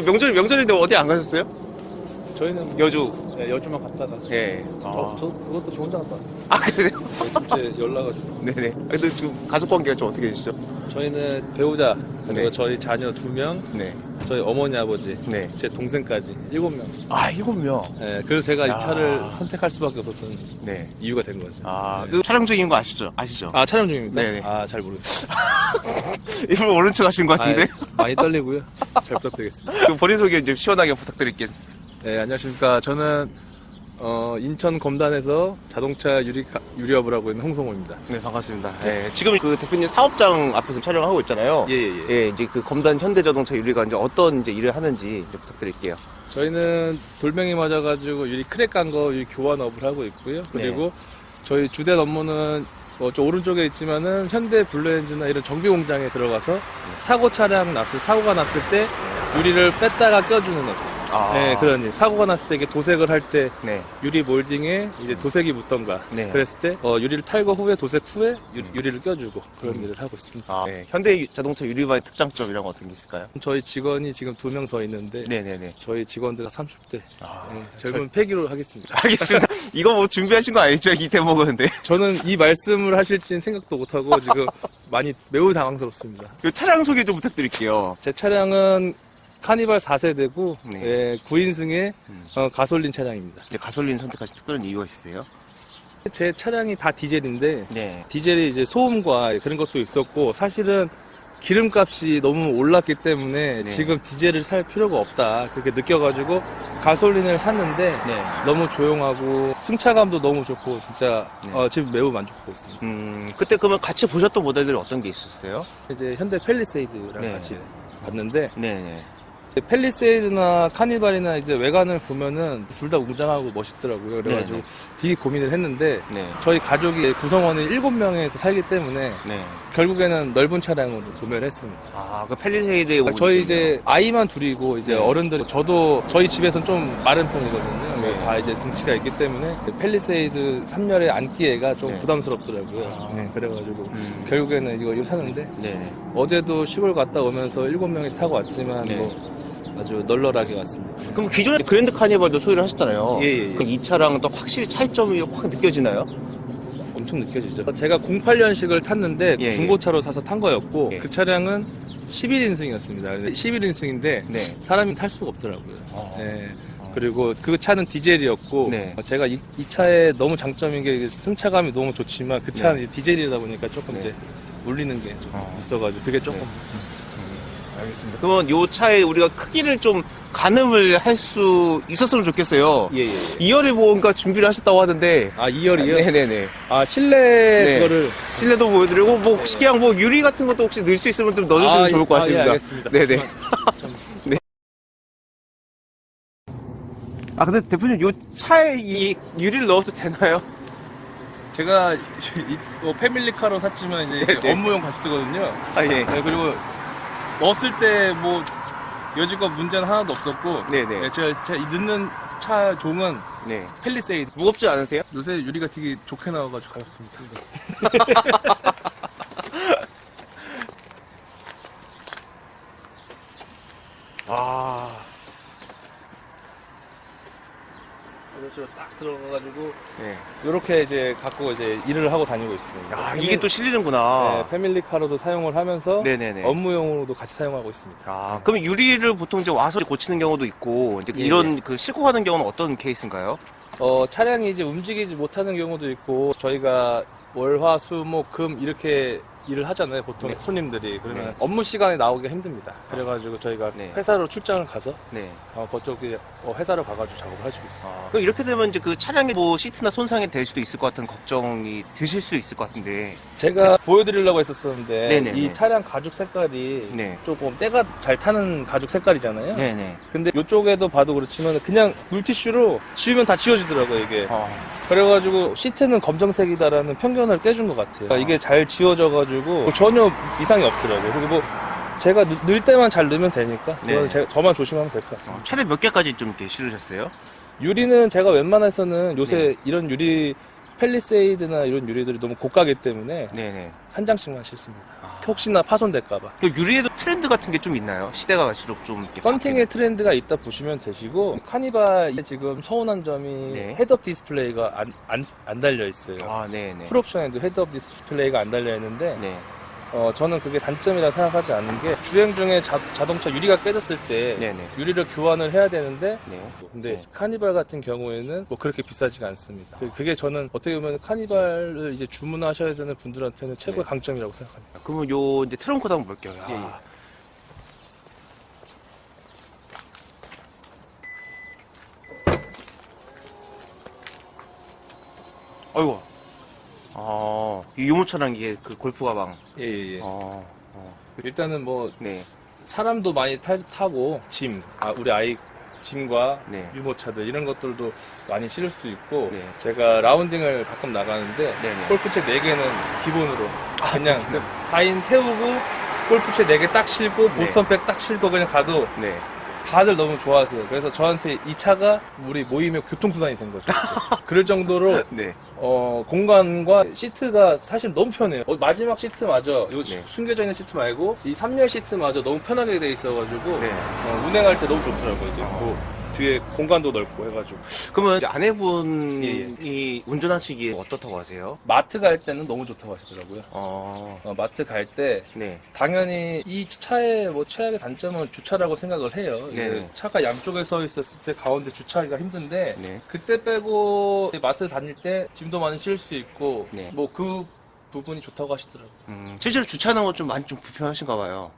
명절 명절인데 어디 안 가셨어요? 저희는 여주. 네, 여주만 갔다가 예. 저, 아, 저 그것도 저 혼자 갔다 왔어요. 아 그래요? 저희 둘째 연락가지고 네네. 근데 지금 가족 관계가 좀 어떻게 되시죠? 저희는 배우자 그리고 네. 저희 자녀 두 명, 네. 저희 어머니 아버지, 네. 제 동생까지 일곱 명. 아 일곱 명. 네, 그래서 제가 야. 이 차를 선택할 수밖에 없었던 네. 이유가 된 거죠. 아, 네. 그 촬영 중인 거 아시죠? 아시죠? 아 촬영 중입니다. 네네. 아잘 모르겠어요. 일부러 모른 척 하신 것 같은데. 아, 많이 떨리고요. 잘 부탁드리겠습니다. 그 본인 소개 좀 시원하게 부탁드릴게요. 네 안녕하십니까. 저는 어, 인천 검단에서 자동차 유리 유리업을 하고 있는 홍성호입니다. 네, 반갑습니다. 네, 지금 그 대표님 사업장 앞에서 촬영하고 있잖아요. 예 예 예. 예, 이제 그 검단 현대자동차 유리가 이제 어떤 이제 일을 하는지 이제 부탁드릴게요. 저희는 돌멩이 맞아가지고 유리 크랙 간 거 유리 교환업을 하고 있고요. 그리고 네. 저희 주된 업무는 어, 저 오른쪽에 있지만은 현대 블루엔즈나 이런 정비 공장에 들어가서 사고 차량 났을 사고가 났을 때 유리를 뺐다가 껴주는 업. 아. 네 그런 일. 사고가 났을 때 이게 도색을 할 때 네. 유리 몰딩에 이제 도색이 묻던가 네. 그랬을 때 어, 유리를 탈거 후에 도색 후에 유, 리를 껴주고 그런 일을 하고 있습니다. 아, 네. 현대 자동차 유리바의 특장점이란 건 어떤 게 있을까요? 저희 직원이 지금 두 명 더 있는데 네네네. 저희 직원들 30대 아, 네, 젊은 폐기로 하겠습니다. 알겠습니다. 이거 뭐 준비하신 거 아니죠? 이 대목은 근데. 저는 이 말씀을 하실지는 생각도 못하고 지금 많이 매우 당황스럽습니다. 그 차량 소개 좀 부탁드릴게요. 제 차량은 카니발 4세대고 네. 예, 9인승의 음. 어, 가솔린 차량입니다. 이제 가솔린 선택하신 특별한 이유가 있으세요? 제 차량이 다 디젤인데 네. 디젤이 이제 소음과 그런 것도 있었고 사실은 기름값이 너무 올랐기 때문에 네. 지금 디젤을 살 필요가 없다 그렇게 느껴가지고 가솔린을 샀는데 네. 너무 조용하고 승차감도 너무 좋고 진짜 네. 어, 지금 매우 만족하고 있습니다. 음, 그때 그러면 같이 보셨던 모델들이 어떤 게 있었어요? 이제 현대 팰리세이드랑 네. 같이 봤는데 네 네. 팰리세이드나 카니발이나 이제 외관을 보면은 둘 다 웅장하고 멋있더라고요. 그래가지고 네네. 되게 고민을 했는데 네. 저희 가족이 구성원이 7명에서 살기 때문에 네. 결국에는 넓은 차량으로 구매를 했습니다. 아, 그 펠리세이드에 그러니까 저희 이제 아이만 둘이고 이제 네. 어른들 저도 저희 집에서는 좀 마른 편이거든요. 네. 다 이제 등치가 있기 때문에 팰리세이드 3열에 앉기에가 좀 네. 부담스럽더라고요. 아. 네, 그래가지고 음. 결국에는 이거 이거 샀는데 네네. 어제도 시골 갔다 오면서 7명이 타고 왔지만 네. 뭐 아주 널널하게 왔습니다. 그럼 기존에 그랜드 카니발도 소유를 하셨잖아요. 예, 예, 예. 그럼 이 차랑 또 확실히 차이점이 확 느껴지나요? 엄청 느껴지죠. 제가 08년식을 탔는데 예, 중고차로 사서 탄 거였고 예. 그 차량은 11인승이었습니다. 11인승인데 네. 사람이 탈 수가 없더라고요. 어. 네. 그리고 그 차는 디젤이었고 네. 제가 이, 이 차의 너무 장점인 게 승차감이 너무 좋지만 그 차는 디젤이다 보니까 조금 네. 이제 울리는 게 좀 어. 있어가지고 그게 조금 네. 알겠습니다. 그러면 요 차에 우리가 크기를 좀 가늠을 할 수 있었으면 좋겠어요. 예 예 예. 2열에 뭔가 준비를 하셨다고 하는데. 아 2열이요? 네네네. 아 실내 네. 그거를 실내도 보여드리고, 뭐, 혹시 그냥 뭐 유리 같은 것도 혹시 넣을 수 있으면 좀 넣어주시면 아, 좋을 것 아, 예, 같습니다. 알겠습니다. 네네. 아, 근데 대표님, 요 차에 이 유리를 넣어도 되나요? 제가 이, 뭐 패밀리카로 샀지만 이제 네, 네. 업무용 같이 쓰거든요. 아, 예. 네, 그리고 넣었을 때 뭐 여지껏 문제는 하나도 없었고 네네. 네, 제가, 제가 이 넣는 차 종은 네. 펠리세이드 무겁지 않으세요? 요새 유리가 되게 좋게 나와가지고 가볍습니다 아. 그래서 딱 들어가가지고 네. 이렇게 이제 갖고 이제 일을 하고 다니고 있습니다 아, 이게 또 실리는구나. 네, 패밀리카로도 사용을 하면서 네네네. 업무용으로도 같이 사용하고 있습니다 아, 그럼 유리를 보통 이제 와서 고치는 경우도 있고, 이제 예, 이런 그 싣고 가는 경우는 어떤 케이스인가요? 어, 차량이 이제 움직이지 못하는 경우도 있고, 저희가 월, 화, 수, 목, 금 이렇게 일을 하잖아요, 보통 네. 손님들이. 그러면 네. 업무 시간에 나오기가 힘듭니다. 그래가지고 저희가 네. 회사로 출장을 가서, 네. 어, 그쪽에 어, 회사로 가가지고 작업을 해주고 있습니다. 아, 그럼 이렇게 되면 이제 그 차량에 뭐 시트나 손상이 될 수도 있을 것 같은 걱정이 드실 수 있을 것 같은데. 제가 보여드리려고 했었었는데, 네네네. 이 차량 가죽 색깔이 네. 조금 때가 잘 타는 가죽 색깔이잖아요. 네네. 근데 이쪽에도 봐도 그렇지만 그냥 물티슈로 지우면 다 지워지더라고요, 이게. 어. 그래가지고 시트는 검정색이다라는 편견을 깨준 것 같아요. 그러니까 이게 잘 지워져가지고 뭐 전혀 이상이 없더라고요. 그리고 뭐 제가 넣- 넣을 때만 잘 넣으면 되니까 네. 그건 제가 저만 조심하면 될것 어, 같습니다. 최대 몇 개까지 좀 이렇게 실으셨어요? 유리는 제가 웬만해서는 요새 네. 이런 유리 펠리세이드나 이런 유리들이 너무 고가기 때문에 네네. 한 장씩만 싫습니다. 아. 혹시나 파손될까봐. 그 유리에도 트렌드 같은 게 좀 있나요? 시대가 갈수록 좀 이렇게 썬팅의 트렌드가 있다 보시면 되시고 카니발이 지금 서운한 점이 네. 헤드업 디스플레이가 안, 안, 안 달려 있어요. 바뀌는- 아, 네네. 풀옵션에도 헤드업 디스플레이가 안 달려 있는데 네. 어, 저는 그게 단점이라 생각하지 않는 게 주행 중에 자, 자동차 유리가 깨졌을 때 네네. 유리를 교환을 해야 되는데 네. 근데 네. 카니발 같은 경우에는 뭐 그렇게 비싸지가 않습니다. 그- 그게 저는 어떻게 보면 카니발을 이제 주문하셔야 되는 분들한테는 최고의 네. 강점이라고 생각합니다. 그러면 요 이제 트렁크도 한번 볼게요. 야. 예, 예. 아이고. 아, 이 유모차랑 이게 그 골프 가방. 예, 예, 예. 어. 어. 일단은 뭐 네. 사람도 많이 타, 고 짐, 아, 우리 아이 짐과 네. 유모차들 이런 것들도 많이 실을 수 있고 네. 제가 라운딩을 가끔 나가는데 네네. 골프채 4개는 기본으로 그냥 네. 4인 태우고 골프채 4개 딱 실고 보스턴백 딱 실고 그냥 가도 네. 다들 너무 좋아하세요. 그래서 저한테 이 차가 우리 모임의 교통수단이 된 거죠. 그럴 정도로 네. 어, 공간과 시트가 사실 너무 편해요. 어, 마지막 시트마저, 이거 네. 숨겨져 있는 시트 말고, 이 3열 시트마저 너무 편하게 돼 있어가지고, 네. 어, 운행할 때 너무 좋더라고요. 이제 뭐 뒤에 공간도 넓고 해가지고. 그러면 이제 아내분이 예, 운전하시기에 어떻다고 하세요? 마트 갈 때는 너무 좋다고 하시더라고요. 어. 어, 마트 갈 때, 네. 당연히 이 차의 뭐 최악의 단점은 주차라고 생각을 해요. 네. 차가 양쪽에 서 있었을 때 가운데 주차하기가 힘든데, 네. 그때 빼고 마트 다닐 때 짐도 많이 실을 수 있고, 네. 뭐 그 부분이 좋다고 하시더라고요. 음, 실제로 주차하는 건 좀 많이 좀 불편하신가 봐요.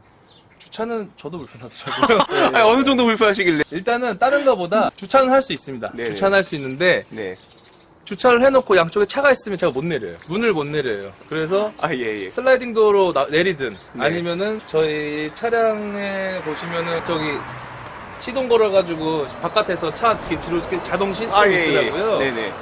주차는 저도 불편하더라고요. 네. 아니, 어느 정도 불편하시길래. 일단은 다른 거보다 주차는 할 수 있습니다. 네. 주차는 할 수 있는데 네. 주차를 해놓고 양쪽에 차가 있으면 제가 못 내려요. 문을 못 내려요. 그래서 아, 예, 예. 슬라이딩 도어로 나- 내리든 네. 아니면은 저희 차량에 보시면은 저기 시동 걸어가지고 바깥에서 차 이렇게 뒤로 이렇게 자동 시스템이 아, 예, 예. 있더라고요. 네네.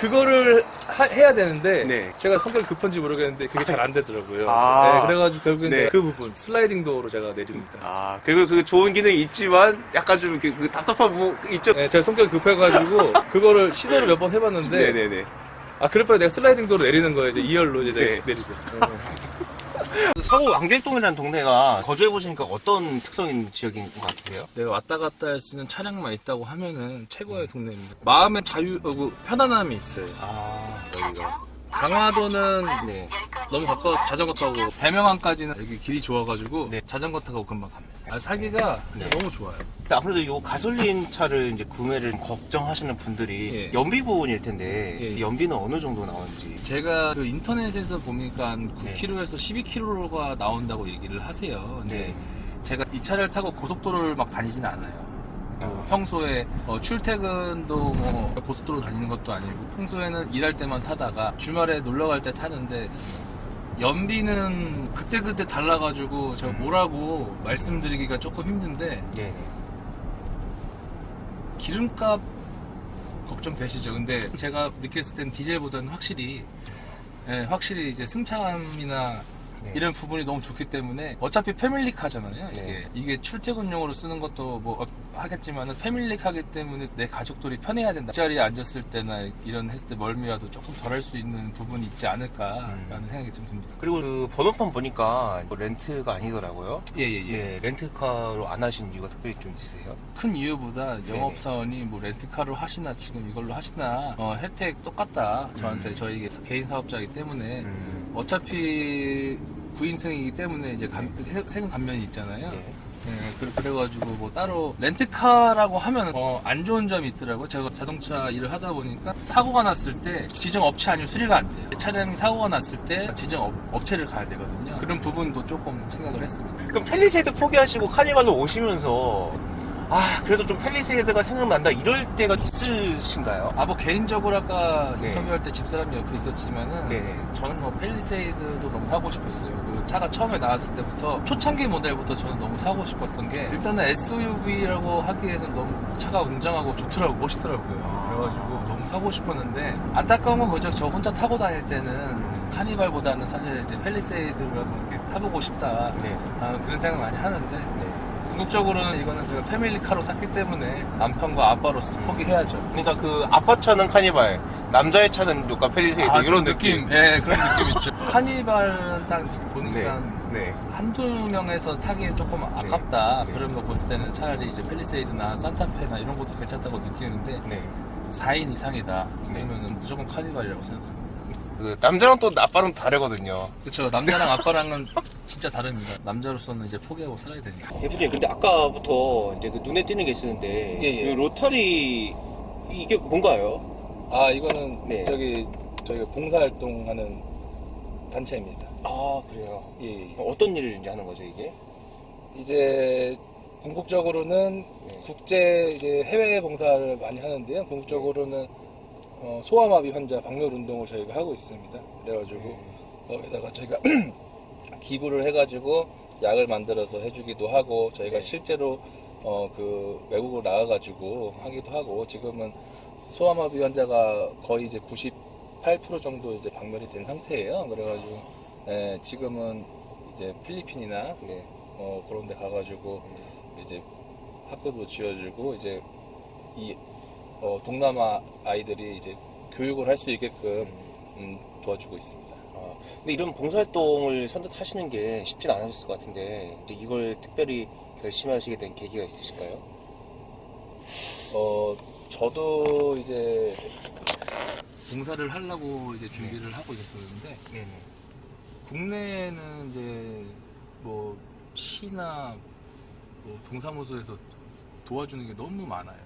그거를 하- 해야 되는데 네. 제가 성격이 급한지 모르겠는데 그게 잘 안 되더라고요. 아. 네, 그래가지고 결국엔 네. 그 부분 슬라이딩 도어로 제가 내립니다. 아, 그리고 그 좋은 기능이 있지만 약간 좀 이렇게 그 답답한 부분 있죠? 네, 제가 성격이 급해가지고 그거를 시도를 몇 번 해봤는데 네네네. 아 그럴 바에 내가 슬라이딩 도로 내리는 거예요 이제 2열로 이제 네. 내리죠 서구 왕길동이라는 동네가 거주해보시니까 어떤 특성 있는 지역인 것 같으세요? 내가 왔다 갔다 할 수 있는 차량만 있다고 하면은 최고의 동네입니다 마음의 자유 어, 그 편안함이 있어요 아, 여기가 강화도는 네. 너무 가까워서 자전거 타고 대명항까지는 여기 길이 좋아가지고 네. 자전거 타고 금방 갑니다 아, 살기가 네. 너무 좋아요 근데 아무래도 요 가솔린 차를 이제 구매를 걱정하시는 분들이 예. 연비 부분일 텐데 예. 연비는 어느 정도 나오는지. 제가 그 인터넷에서 보니까 한 네. 9km에서 12km가 나온다고 얘기를 하세요 근데 네. 제가 이 차를 타고 고속도로를 막 다니진 않아요. 뭐 평소에 어, 출퇴근도 뭐 고속도로 다니는 것도 아니고 평소에는 일할 때만 타다가 주말에 놀러 갈 때 타는데 연비는 그때그때 달라가지고 제가 뭐라고 말씀드리기가 조금 힘든데 네. 기름값 걱정되시죠? 근데 제가 느꼈을 땐 디젤보다는 확실히 예, 확실히 이제 승차감이나 네. 이런 부분이 너무 좋기 때문에 어차피 패밀리카잖아요. 이게 네. 이게 출퇴근용으로 쓰는 것도 뭐 어, 하겠지만은 패밀리카기 때문에 내 가족들이 편해야 된다. 그 자리에 앉았을 때나 이런 했을 때 멀미라도 조금 덜할 수 있는 부분이 있지 않을까라는 음. 생각이 좀 듭니다. 그리고 그 번호판 보니까 뭐 렌트가 아니더라고요. 예예 예. 예, 렌트카로 안 하신 이유가 특별히 좀 있으세요? 큰 이유보다 영업사원이 뭐 렌트카로 하시나 지금 이걸로 하시나 어, 혜택 똑같다. 저한테 음. 저희 개인 사업자이기 때문에 음. 어차피 구인승이기 때문에 이제 감- 세- 세금 감면이 있잖아요. 네. 네, 그래- 그래가지고 뭐 따로 렌트카라고 하면 어, 안 좋은 점이 있더라고요. 제가 자동차 일을 하다 보니까 사고가 났을 때 지정 업체 아니면 수리가 안 돼요. 차량이 사고가 났을 때 지정 업, 업체를 가야 되거든요. 그런 부분도 조금 생각을 했습니다. 그럼 펠리세이드 포기하시고 카니발로 오시면서 아 그래도 좀 펠리세이드가 생각난다 이럴 때가 있으신가요? 아 뭐 개인적으로 아까 네. 인터뷰할 때 집사람이 옆에 있었지만은 네네. 저는 뭐 펠리세이드도 너무 사고 싶었어요. 그 차가 처음에 나왔을 때부터 초창기 모델부터 저는 너무 사고 싶었던 게 일단은 SUV라고 하기에는 너무 차가 웅장하고 좋더라고 멋있더라고요. 그래가지고 너무 사고 싶었는데 안타까운 건 그죠. 저 혼자 타고 다닐 때는 카니발보다는 사실 이제 펠리세이드를 한번 이렇게 타보고 싶다. 네. 아, 그런 생각 많이 하는데 네. 궁극적으로는 이거는 제가 패밀리카로 샀기 때문에 남편과 아빠로서 포기해야죠. 그러니까 그 아빠 차는 카니발, 남자의 차는 누가 펠리세이드 아, 이런 그 느낌. 예, 그런 느낌 있죠. 카니발 딱 보니까 네. 한두 명에서 타기 조금 아깝다. 그런 거 봤을 때는 차라리 이제 펠리세이드나 산타페나 이런 것도 괜찮다고 느끼는데 네. 4인 이상이다. 그러면 무조건 카니발이라고 생각합니다. 그 남자랑 또 아빠랑 다르거든요. 그렇죠. 남자랑 아빠랑은 진짜 다릅니다. 남자로서는 이제 포기하고 살아야 되니까. 대표님, 근데 아까부터 이제 그 눈에 띄는 게 있었는데, 예, 예. 이 로터리 이게 뭔가요? 아 이거는 네. 저기 저희 봉사활동하는 단체입니다. 아 그래요. 예, 예. 어떤 일을 이제 하는 거죠 이게? 이제 궁극적으로는 네. 국제 이제 해외 봉사를 많이 하는데요. 궁극적으로는 어, 소아마비 환자 박멸 운동을 저희가 하고 있습니다. 그래가지고 거기다가 저희가 기부를 해가지고 약을 만들어서 해주기도 하고 저희가 네. 실제로 어, 그 외국으로 나가가지고 하기도 하고 지금은 소아마비 환자가 거의 이제 98% 정도 이제 박멸이 된 상태예요. 그래가지고 예, 지금은 이제 필리핀이나 네. 어, 그런 데 가가지고 이제 학교도 지어주고 이제 이 어, 동남아 아이들이 이제 교육을 할 수 있게끔 음, 도와주고 있습니다. 아, 근데 이런 봉사활동을 선뜻하시는 게 쉽진 않으셨을 것 같은데 이제 이걸 특별히 결심하시게 된 계기가 있으실까요? 어, 저도 이제 봉사를 하려고 이제 준비를 하고 있었는데 네네. 국내에는 이제 뭐 시나 뭐 동사무소에서 도와주는 게 너무 많아요.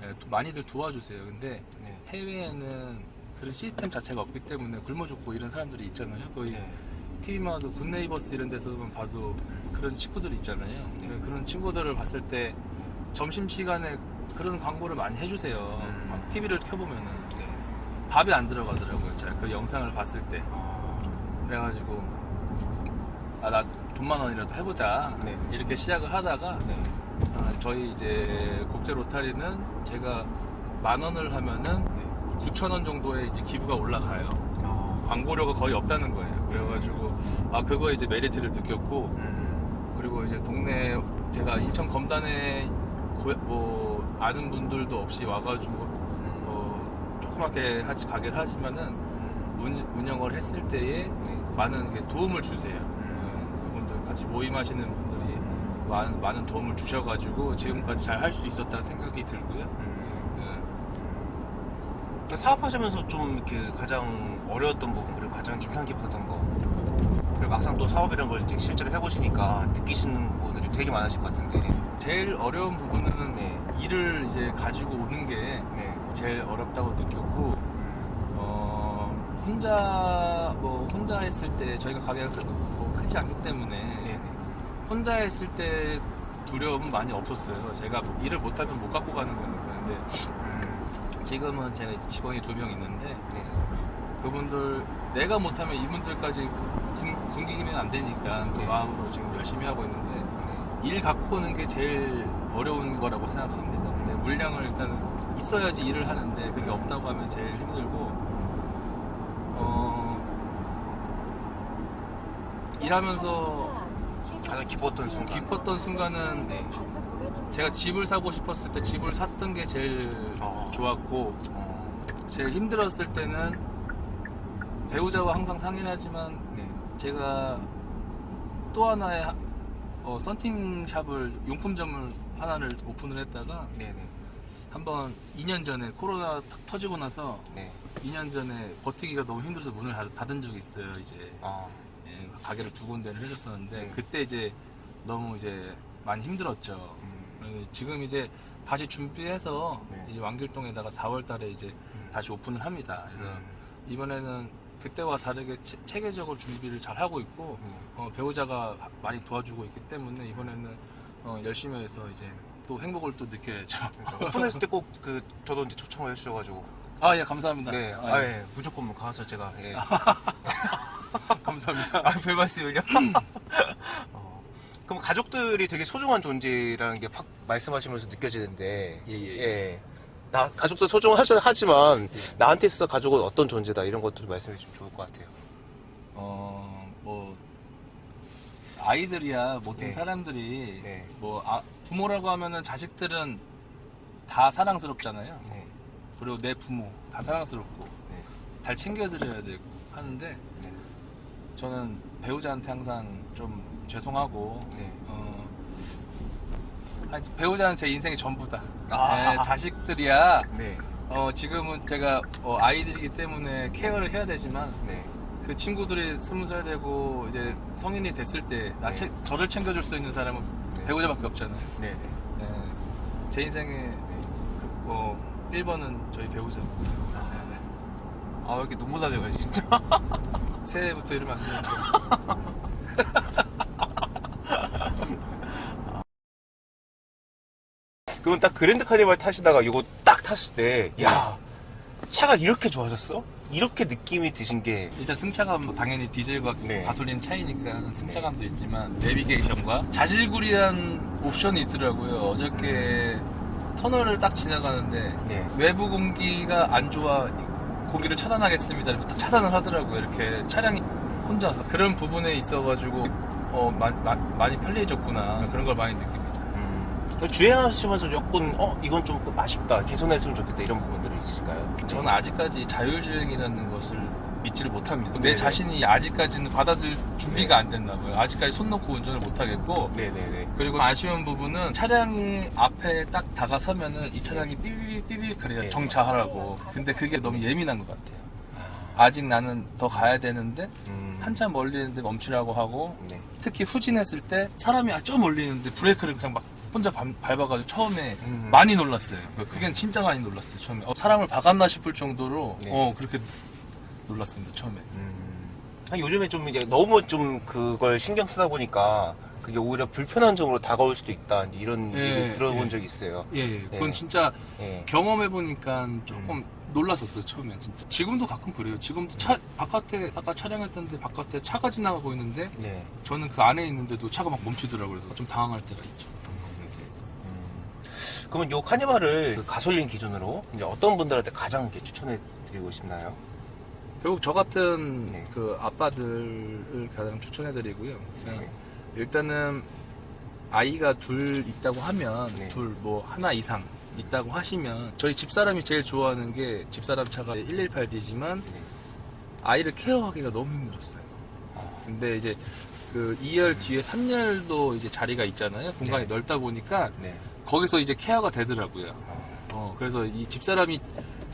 네, 도- 많이들 도와주세요. 근데 네. 해외에는 그런 시스템 자체가 없기 때문에 굶어 죽고 이런 사람들이 있잖아요. 거의 네. TV만 봐도 굿네이버스 이런 데서만 봐도 그런 친구들이 있잖아요. 네. 그런 친구들을 봤을 때 점심 시간에 그런 광고를 많이 해주세요. 음. 막 TV를 켜보면은 네. 밥이 안 들어가더라고요. 제가 그 영상을 봤을 때. 아, 그래가지고 아 나 돈만 원이라도 해보자 네. 이렇게 시작을 하다가 네. 아, 저희 이제 국제 로타리는 제가 만 원을 하면은 9천 원 정도의 이제 기부가 올라가요. 아, 광고료가 거의 없다는 거예요. 그래가지고 아 그거 이제 메리트를 느꼈고 음, 그리고 이제 동네 제가 인천 검단에 고- 뭐 아는 분들도 없이 와가지고 어, 조그맣게 하지 가게를 하지만은 운, 운영을 했을 때에 네. 많은 도움을 주세요. 어, 그분들 같이 모임하시는 분들이 많은, 많은 도움을 주셔가지고 지금까지 잘 할 수 있었다는 생각이 들고요. 음. 어, 사업하시면서 좀 이렇게 가장 어려웠던 부분 그리고 가장 인상 깊었던 거 그리고 막상 또 사업이란 걸 이제 실제로 해보시니까 느끼시는 부분들이 되게 많으실 것 같은데 제일 어려운 부분은 네. 일을 이제 가지고 오는 게 네. 제일 어렵다고 느꼈고 어, 혼자 뭐 혼자 했을 때 저희가 가게가 크, 뭐 크지 않기 때문에 네네. 혼자 했을 때 두려움은 많이 없었어요. 제가 일을 못하면 못 갖고 가는 거니까. 근데 음, 지금은 제가 이제 직원이 두 명 있는데 네. 그분들 내가 못하면 이분들까지 굶, 굶기면 안 되니까 그 네. 마음으로 지금 열심히 하고 있는데 네. 일 갖고 오는 게 제일 어려운 거라고 생각합니다. 근데 물량을 일단은 있어야지 일을 하는데 그게 없다고 하면 제일 힘들고 어, 일하면서 가장 기뻤던 순간. 기뻤던 순간은 네. 제가 집을 사고 싶었을 때 집을 샀던 게 제일 어. 좋았고 어, 제일 힘들었을 때는 배우자와 항상 상의를 하지만 네. 제가 또 하나의 하- 어, 썬팅 샵을 용품점을 하나를 오픈을 했다가 네네. 한번 2년 전에 코로나 탁 터지고 나서 네. 2년 전에 버티기가 너무 힘들어서 문을 닫- 닫은 적이 있어요 이제 아, 예, 가게를 두 군데를 해줬었는데 네. 그때 이제 너무 이제 많이 힘들었죠 음, 지금 이제 다시 준비해서 네. 이제 왕길동에다가 4월달에 이제 음. 다시 오픈을 합니다 그래서 음, 이번에는 그때와 다르게 체, 체계적으로 준비를 잘 하고 있고 음. 어, 배우자가 많이 도와주고 있기 때문에 이번에는 어, 열심히 해서 이제 또 행복을 또 느껴야죠. 그러니까 오픈했을 때 꼭 그 저도 이제 초청을 해주셔가지고 아 예 감사합니다. 네, 아, 아, 예. 예, 무조건 뭐 가서 제가 예. 감사합니다. 아, 별 말씀을요. 어, 그럼 가족들이 되게 소중한 존재라는 게 팍 말씀하시면서 느껴지는데, 예, 예. 나 가족도 소중하긴 하지만 나한테 있어서 가족은 어떤 존재다 이런 것들 말씀해 주시면 좋을 것 같아요. 어 뭐 아이들이야 모든 네. 사람들이 네. 뭐 아, 부모라고 하면은 자식들은 다 사랑스럽잖아요. 네. 그리고 내 부모 다 사랑스럽고 네. 잘 챙겨드려야 되고 하는데 네. 저는 배우자한테 항상 좀 죄송하고 네. 어, 하여튼 배우자는 제 인생의 전부다. 아. 네, 자식들이야 네. 어, 지금은 제가 어, 아이들이기 때문에 케어를 해야 되지만 네. 그 친구들이 스무 살 되고 이제 성인이 됐을 때 나 네. 저를 챙겨줄 수 있는 사람은 네. 배우자밖에 없잖아요. 네. 네. 네. 제 인생의 어, 1번은 저희 배우자. 아, 왜 이렇게 눈물 나려요, 진짜? 새해부터 이러면 안 되는데. 그럼 딱 그랜드 카니발 타시다가 이거 딱 탔을 때, 야, 차가 이렇게 좋아졌어? 이렇게 느낌이 드신 게, 일단 승차감 뭐 당연히 디젤과 네. 가솔린 차이니까 승차감도 있지만 내비게이션과 자질구리한 옵션이 있더라고요. 어저께 터널을 딱 지나가는데 네. 외부 공기가 안 좋아 고기를 차단하겠습니다. 이렇게 딱 차단을 하더라고요. 이렇게 차량이 혼자서 그런 부분에 있어가지고 어, 마- 마- 많이 편리해졌구나 그런 걸 많이 느낍니다. 음, 주행하시면서 조금, 어, 이건 좀 아쉽다, 개선했으면 좋겠다, 이런 부분들이 있을까요? 저는 아직까지 자율주행이라는 것을 믿지를 못합니다. 내 네네. 자신이 아직까지는 받아들일 준비가 안 됐나 봐요. 아직까지 손 놓고 운전을 못 하겠고 네네네. 그리고 아쉬운 부분은 차량이 앞에 딱 다가서면은 이 차량이 그래야 네. 정차하라고. 근데 그게 너무 예민한 것 같아요. 아직 나는 더 가야 되는데 음, 한참 멀리 있는데 멈추라고 하고 네. 특히 후진했을 때 사람이 아, 좀 멀리 있는데 브레이크를 그냥 막 혼자 밟- 밟아가지고 처음에 음. 많이 놀랐어요. 그게 진짜 많이 놀랐어요. 처음에 어, 사람을 박았나 싶을 정도로 네. 어 그렇게 놀랐습니다. 처음에. 음, 아, 요즘에 좀 이제 너무 좀 그걸 신경 쓰다 보니까 그게 오히려 불편한 점으로 다가올 수도 있다, 이제 이런 예, 얘기 들어본 예. 적이 있어요. 예, 예. 그건 예. 진짜 예. 경험해 보니까 조금 놀랐었어요 처음엔 진짜. 지금도 가끔 그래요. 지금도 차 바깥에 아까 촬영했던데 바깥에 차가 지나가고 있는데 네. 저는 그 안에 있는데도 차가 막 멈추더라고요. 그래서 좀 당황할 때가 있죠. 그런 부분에 대해서. 음. 그러면 요 카니발을 그 가솔린 기준으로 이제 어떤 분들한테 가장 이렇게 추천해 드리고 싶나요? 결국 저 같은 네. 그 아빠들을 가장 추천해드리고요. 그냥 네. 일단은 아이가 둘 있다고 하면 네. 둘뭐 하나 이상 있다고 하시면 저희 집사람이 제일 좋아하는 게 집사람 차가 118D지만 네. 아이를 케어하기가 너무 힘들었어요. 근데 이제 그 2열 뒤에 3열도 이제 자리가 있잖아요. 공간이 네. 넓다 보니까 네. 거기서 이제 케어가 되더라고요. 어, 그래서 이 집사람이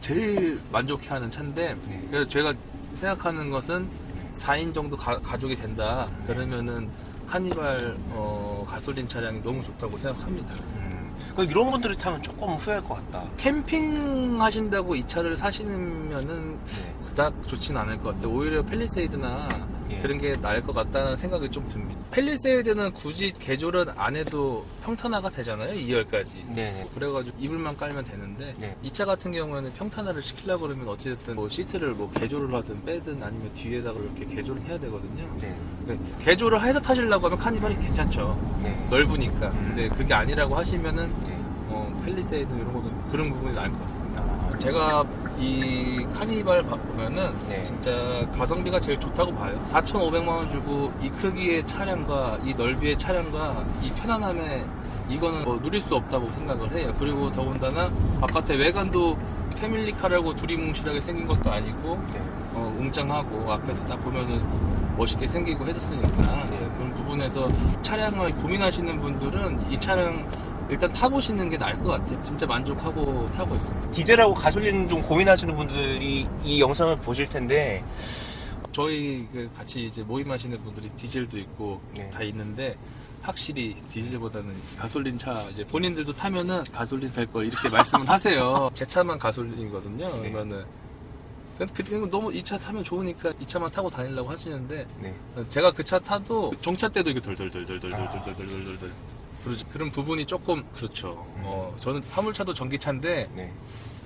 제일 만족해하는 차인데 네. 그래서 제가 생각하는 것은 4인 정도 가, 족이 된다. 네. 그러면은 카니발 어, 가솔린 차량이 너무 좋다고 생각합니다. 음. 그 이런 분들이 타면 조금 후회할 것 같다. 캠핑 하신다고 이 차를 사시면은 네. 그닥 좋지는 않을 것 같아요. 오히려 펠리세이드나 예. 그런 게 나을 것 같다는 생각이 좀 듭니다. 펠리세이드는 굳이 개조를 안 해도 평탄화가 되잖아요. 2열까지. 네네. 그래가지고 이불만 깔면 되는데 네. 이차 같은 경우에는 평탄화를 시키려고 그러면 어찌됐든 뭐 시트를 뭐 개조를 하든 빼든 아니면 뒤에다가 이렇게 개조를 해야 되거든요. 네. 그러니까 개조를 해서 타시려고 하면 카니발이 괜찮죠. 네. 넓으니까. 음. 근데 그게 아니라고 하시면은 네. 어, 펠리세이드 이런 것도 그런 부분이 나을 것 같습니다. 아, 제가 이 카니발 바- 보면은 네. 진짜 가성비가 제일 좋다고 봐요. 4,500만 원 주고 이 크기의 차량과 이 넓이의 차량과 이 편안함에 이거는 뭐 누릴 수 없다고 생각을 해요. 그리고 더군다나 바깥에 외관도 패밀리카라고 두리뭉실하게 생긴 것도 아니고 네. 어, 웅장하고 앞에도 딱 보면은 멋있게 생기고 했었으니까 네. 그런 부분에서 차량을 고민하시는 분들은 이 차량 일단 타보시는 게 나을 것 같아요. 진짜 만족하고 타고 있습니다. 디젤하고 가솔린 좀 고민하시는 분들이 이 영상을 보실 텐데 저희 그 같이 이제 모임하시는 분들이 디젤도 있고 네. 다 있는데 확실히 디젤보다는 가솔린 차 이제 본인들도 타면은 가솔린 살 걸 이렇게 말씀을 하세요. 제 차만 가솔린이거든요. 네. 그러면은 근데 그때 너무 이 차 타면 좋으니까 이 차만 타고 다니려고 하시는데 네. 제가 그 차 타도 정차 때도 이게 덜덜덜덜덜덜덜덜덜덜 그러지 그런 부분이 조금 그렇죠. 어, 저는 화물차도 전기차인데 네.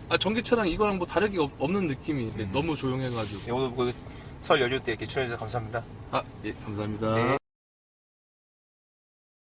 아 전기차랑 이거랑 뭐 다르게 없, 는 느낌이 너무 조용해가지고 네, 오늘 그설 연휴 때 이렇게 출연해주셔서 감사합니다. 아 예 감사합니다. 네.